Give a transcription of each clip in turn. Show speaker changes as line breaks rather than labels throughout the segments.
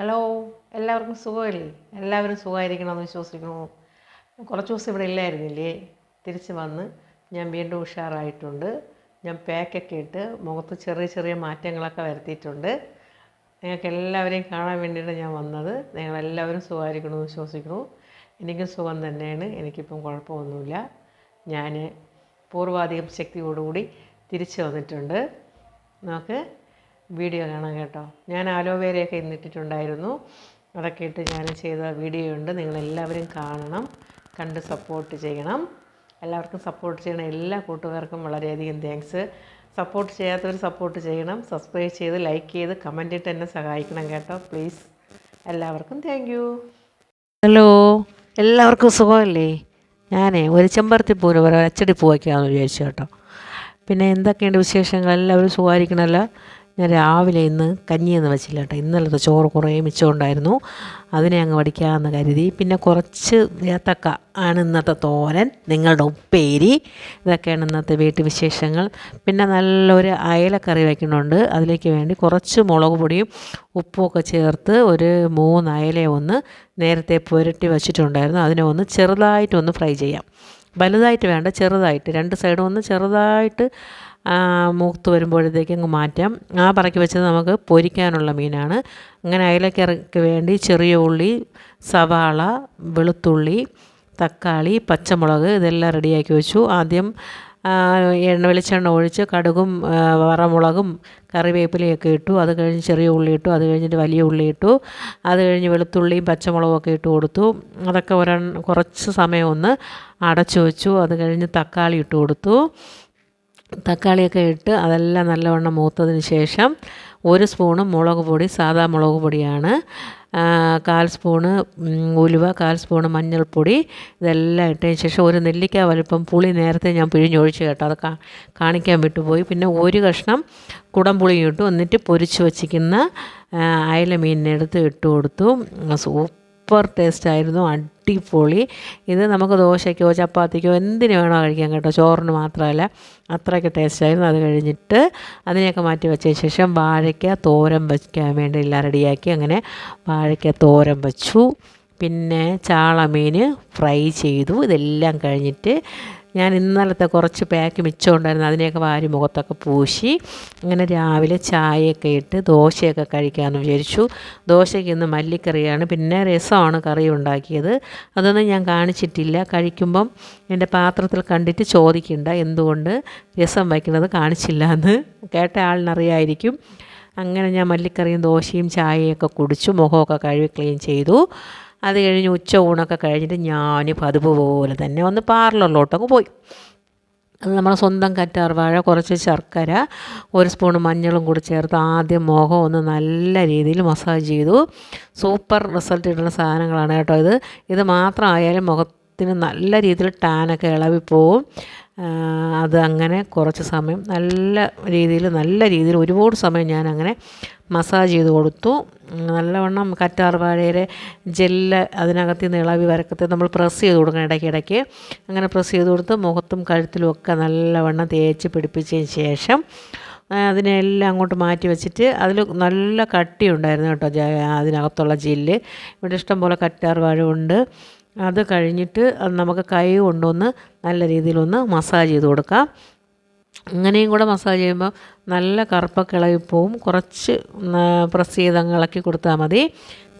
Hello എല്ലാവർക്കും സുഖമല്ലേ? എല്ലാവരും സുഖമായിരിക്കണമെന്ന് വിശ്വസിക്കുന്നു. കുറച്ച് ദിവസം ഇവിടെ ഇല്ലായിരുന്നില്ലേ? തിരിച്ച് വന്ന് ഞാൻ വീണ്ടും ഉഷാറായിട്ടുണ്ട്. ഞാൻ പാക്കൊക്കെ ഇട്ട് മുഖത്ത് ചെറിയ ചെറിയ മാറ്റങ്ങളൊക്കെ വരുത്തിയിട്ടുണ്ട്. നിങ്ങൾക്ക് എല്ലാവരെയും കാണാൻ വേണ്ടിയിട്ട് ഞാൻ വന്നത്. നിങ്ങളെല്ലാവരും സുഖമായിരിക്കണമെന്ന് വിശ്വസിക്കുന്നു. എനിക്കും സുഖം തന്നെയാണ്. എനിക്കിപ്പം കുഴപ്പമൊന്നുമില്ല. ഞാൻ പൂർവാധികം ശക്തിയോടുകൂടി തിരിച്ചു വന്നിട്ടുണ്ട്. നമുക്ക് വീഡിയോ കാണാം കേട്ടോ. ഞാൻ ആലോവേരയൊക്കെ ഇന്നിട്ടിട്ടുണ്ടായിരുന്നു അതൊക്കെ ഇട്ട് ഞാൻ ചെയ്ത വീഡിയോ ഉണ്ട്. നിങ്ങളെല്ലാവരും കാണണം. കണ്ട് സപ്പോർട്ട് ചെയ്യണം. എല്ലാവർക്കും സപ്പോർട്ട് ചെയ്യണം എല്ലാ കൂട്ടുകാർക്കും വളരെയധികം താങ്ക്സ് സപ്പോർട്ട് ചെയ്യാത്തവർ സപ്പോർട്ട് ചെയ്യണം. സബ്സ്ക്രൈബ് ചെയ്ത് ലൈക്ക് ചെയ്ത് കമന്റ് ഇട്ട് എന്നെ സഹായിക്കണം കേട്ടോ. പ്ലീസ് എല്ലാവർക്കും താങ്ക് യു ഹലോ. എല്ലാവർക്കും സുഖമല്ലേ? ഞാനേ ഒരു ചെമ്പരത്തി പൂവിന് ഒരു അച്ചടി പൂവയ്ക്കാമെന്ന് വിചാരിച്ചു കേട്ടോ. പിന്നെ എന്തൊക്കെയുണ്ട് വിശേഷങ്ങൾ? എല്ലാവരും സുഖമായിരിക്കണമല്ലോ ഞാൻ രാവിലെ ഇന്ന് കഞ്ഞിയൊന്നും വെച്ചില്ല കേട്ടോ ഇന്നലത്തെ ചോറ് കുറേ മിച്ചമുണ്ടായിരുന്നു. അതിനെ അങ്ങ് വടിക്കാമെന്ന് കരുതി. പിന്നെ കുറച്ച് ഏത്തക്ക ആണ് ഇന്നത്തെ തോരൻ. നിങ്ങളുടെ ഉപ്പേരി. ഇതൊക്കെയാണ് ഇന്നത്തെ വീട്ടു വിശേഷങ്ങൾ. പിന്നെ നല്ലൊരു അയലക്കറി വയ്ക്കുന്നുണ്ട്. അതിലേക്ക് വേണ്ടി കുറച്ച് മുളക് പൊടിയും ഉപ്പുമൊക്കെ ചേർത്ത് ഒരു മൂന്ന് അയലയെ ഒന്ന് നേരത്തെ പുരട്ടി വെച്ചിട്ടുണ്ടായിരുന്നു. അതിനെ ഒന്ന് ചെറുതായിട്ടൊന്ന് ഫ്രൈ ചെയ്യാം. വലുതായിട്ട് വേണ്ട ചെറുതായിട്ട്. രണ്ട് സൈഡും ഒന്ന് ചെറുതായിട്ട് മൂത്ത് വരുമ്പോഴത്തേക്ക് മാറ്റാം. ആ പറക്കി വെച്ചത് നമുക്ക് പൊരിക്കാനുള്ള മീനാണ്. അങ്ങനെ അയലക്കിറക്ക് വേണ്ടി ചെറിയ ഉള്ളി സവാള വെളുത്തുള്ളി തക്കാളി പച്ചമുളക് ഇതെല്ലാം റെഡിയാക്കി വെച്ചു. ആദ്യം എണ്ണ വെളിച്ചെണ്ണ ഒഴിച്ച് കടുകും വറമുളകും കറിവേപ്പിലയൊക്കെ ഇട്ടു. അത് കഴിഞ്ഞ് ചെറിയ ഉള്ളി ഇട്ടു. അത് കഴിഞ്ഞിട്ട് വലിയ ഉള്ളി ഇട്ടു. അത് കഴിഞ്ഞ് വെളുത്തുള്ളിയും പച്ചമുളകും ഒക്കെ ഇട്ട് കൊടുത്തു. അതൊക്കെ ഒരെണ്ണം കുറച്ച് സമയം ഒന്ന് അടച്ചു വെച്ചു. അത് കഴിഞ്ഞ് തക്കാളി ഇട്ട് കൊടുത്തു. തക്കാളിയൊക്കെ ഇട്ട് അതെല്ലാം നല്ലവണ്ണം മൂത്തതിന് ശേഷം ഒരു സ്പൂണ് മുളക് പൊടി സാധാ മുളക് പൊടിയാണ്. കാൽ സ്പൂണ് ഉലുവ കാൽ സ്പൂണ് മഞ്ഞൾപ്പൊടി ഇതെല്ലാം ഇട്ടതിന് ശേഷം ഒരു നെല്ലിക്ക വലിപ്പം പുളി നേരത്തെ ഞാൻ പിഴിഞ്ഞൊഴിച്ച് കേട്ടോ. അത് കാണിക്കാൻ വിട്ടുപോയി. പിന്നെ ഒരു കഷ്ണം കുടംപുളി ഇട്ടു. എന്നിട്ട് പൊരിച്ച് വച്ചിരിക്കുന്ന അയല മീനിനെടുത്ത് ഇട്ട് കൊടുത്തു. സൂപ്പർ ടേസ്റ്റായിരുന്നു അടിപൊളി. ഇത് നമുക്ക് ദോശയ്ക്കോ ചപ്പാത്തിക്കോ എന്തിനു വേണോ കഴിക്കാൻ കേട്ടോ. ചോറിന് മാത്രമല്ല അത്രയ്ക്ക് ടേസ്റ്റായിരുന്നു അത് കഴിഞ്ഞിട്ട് അതിനെയൊക്കെ മാറ്റി വെച്ചതിന് ശേഷം വാഴയ്ക്ക തോരൻ വയ്ക്കാൻ വേണ്ടി എല്ലാം റെഡിയാക്കി അങ്ങനെ വാഴയ്ക്ക തോരൻ വച്ചു. പിന്നെ ചാളമീൻ ഫ്രൈ ചെയ്തു. ഇതെല്ലാം കഴിഞ്ഞിട്ട് ഞാൻ ഇന്നലത്തെ കുറച്ച് പാക്ക് മിച്ചമുണ്ടായിരുന്നു. അതിനെയൊക്കെ വാരി മുഖത്തൊക്കെ പൂശി. അങ്ങനെ രാവിലെ ചായയൊക്കെ ഇട്ട് ദോശയൊക്കെ കഴിക്കാമെന്ന് വിചാരിച്ചു. ദോശയ്ക്ക് ഇന്ന് മല്ലിക്കറിയാണ്. പിന്നെ രസമാണ് കറി ഉണ്ടാക്കിയത്. അതൊന്നും ഞാൻ കാണിച്ചിട്ടില്ല. കഴിക്കുമ്പം എന്റെ പാത്രത്തിൽ കണ്ടിട്ട് ചോദിക്കണ്ട എന്തുകൊണ്ട് രസം വയ്ക്കുന്നത് കാണിച്ചില്ല എന്ന് കേട്ട ആളിനറിയായിരിക്കും. അങ്ങനെ ഞാൻ മല്ലിക്കറിയും ദോശയും ചായയൊക്കെ കുടിച്ചു. മുഖമൊക്കെ കഴുകി ക്ലീൻ ചെയ്തു. അത് കഴിഞ്ഞ് ഉച്ച ഊണൊക്കെ കഴിഞ്ഞിട്ട് ഞാൻ പതിവ് പോലെ തന്നെ ഒന്ന് പാർലറിലോട്ടങ്ങ് പോയി. അത് നമ്മളെ സ്വന്തം കറ്റാർ വാഴ കുറച്ച് ശർക്കര ഒരു സ്പൂൺ മഞ്ഞളും കൂടി ചേർത്ത് ആദ്യം മുഖം ഒന്ന് നല്ല രീതിയിൽ മസാജ് ചെയ്തു. സൂപ്പർ റിസൾട്ട് കിട്ടുന്ന സാധനങ്ങളാണ് കേട്ടോ ഇത്. ഇത് മാത്രമായാലും മുഖത്തിന് നല്ല രീതിയിൽ ടാനൊക്കെ ഇളവിപ്പോവും. അത് അങ്ങനെ കുറച്ച് സമയം നല്ല രീതിയിൽ നല്ല രീതിയിൽ ഒരുപാട് സമയം ഞാൻ അങ്ങനെ മസാജ് ചെയ്ത് കൊടുത്തു. നല്ലവണ്ണം കറ്റാർ വാഴയിലെ ജെല്ല് അതിനകത്ത് നിന്ന് ഇളവി വരക്കത്തെ നമ്മൾ പ്രസ് ചെയ്ത് കൊടുക്കണം ഇടയ്ക്ക് ഇടയ്ക്ക് അങ്ങനെ പ്രസ് ചെയ്ത് കൊടുത്ത് മുഖത്തും കഴുത്തിലും ഒക്കെ നല്ലവണ്ണം തേച്ച് പിടിപ്പിച്ചതിന് ശേഷം അതിനെല്ലാം അങ്ങോട്ട് മാറ്റി വെച്ചിട്ട് അതിൽ നല്ല കട്ടിയുണ്ടായിരുന്നു കേട്ടോ അതിനകത്തുള്ള ജെല്ല്. ഇവിടെ ഇഷ്ടംപോലെ കറ്റാർ വാഴ ഉണ്ട് അത് കഴിഞ്ഞിട്ട് അത് നമുക്ക് കൈ കൊണ്ടൊന്ന് നല്ല രീതിയിലൊന്ന് മസാജ് ചെയ്ത് കൊടുക്കാം. അങ്ങനെയും കൂടെ മസാജ് ചെയ്യുമ്പോൾ നല്ല കറുപ്പൊക്കെ ഇളകിപ്പോവും കുറച്ച് പ്രസ് ചെയ്ത് അങ്ങ് ഇളക്കി കൊടുത്താൽ മതി.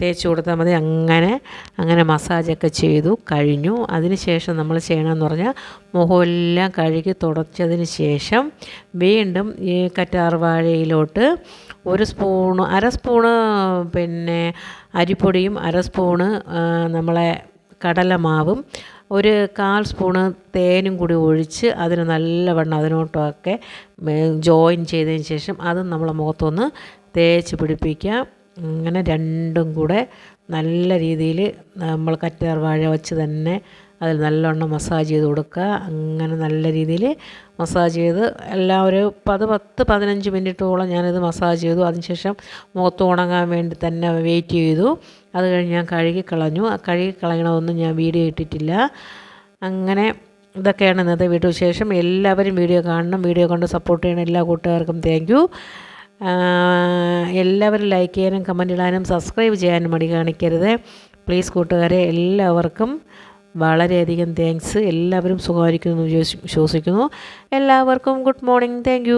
തേച്ച് കൊടുത്താൽ മതി. അങ്ങനെ അങ്ങനെ മസാജൊക്കെ ചെയ്തു കഴിഞ്ഞു. അതിന് ശേഷം നമ്മൾ ചെയ്യണമെന്ന് പറഞ്ഞാൽ മുഖമെല്ലാം കഴുകി തുടച്ചതിന് ശേഷം വീണ്ടും ഈ കറ്റാർ വാഴയിലോട്ട് ഒരു സ്പൂണ് അര സ്പൂണ് പിന്നെ അരിപ്പൊടിയും അര സ്പൂണ് നമ്മളെ കടലമാവും ഒരു കാൽ സ്പൂണ് തേനും കൂടി ഒഴിച്ച് അതിന് നല്ലവണ്ണം അതിനോട്ടൊക്കെ ജോയിൻ ചെയ്തതിന് ശേഷം അതും നമ്മളെ മുഖത്തൊന്ന് തേച്ച് പിടിപ്പിക്കാം അങ്ങനെ രണ്ടും കൂടെ നല്ല രീതിയിൽ നമ്മൾ കറ്റാർ വാഴ വെച്ച് തന്നെ അതിൽ നല്ലോണം മസാജ് ചെയ്ത് കൊടുക്കുക. അങ്ങനെ നല്ല രീതിയിൽ മസാജ് ചെയ്ത് എല്ലാം ഒരു പത് പത്ത് പതിനഞ്ച് മിനിറ്റോളം ഞാനിത് മസാജ് ചെയ്തു. അതിനുശേഷം മുഖത്ത് ഉണങ്ങാൻ വേണ്ടി തന്നെ വെയിറ്റ് ചെയ്തു. അത് കഴിഞ്ഞ് ഞാൻ കഴുകി കളഞ്ഞു. കഴുകി ഞാൻ വീഡിയോ ഇട്ടിട്ടില്ല. അങ്ങനെ ഇതൊക്കെയാണ് ഇന്നത്തെ വീഡിയോ ശേഷം എല്ലാവരും വീഡിയോ കാണണം. വീഡിയോ കൊണ്ട് സപ്പോർട്ട് ചെയ്യണം. എല്ലാ കൂട്ടുകാർക്കും താങ്ക് എല്ലാവരും ലൈക്ക് ചെയ്യാനും കമന്റ് ഇടാനും സബ്സ്ക്രൈബ് ചെയ്യാനും മടി കാണിക്കരുത്. പ്ലീസ് കൂട്ടുകാരെ എല്ലാവർക്കും വളരെയധികം താങ്ക്സ് എല്ലാവരും സുഖമായിരിക്കുന്നു വിശ്വസിക്കുന്നു. എല്ലാവർക്കും ഗുഡ് മോർണിംഗ് താങ്ക്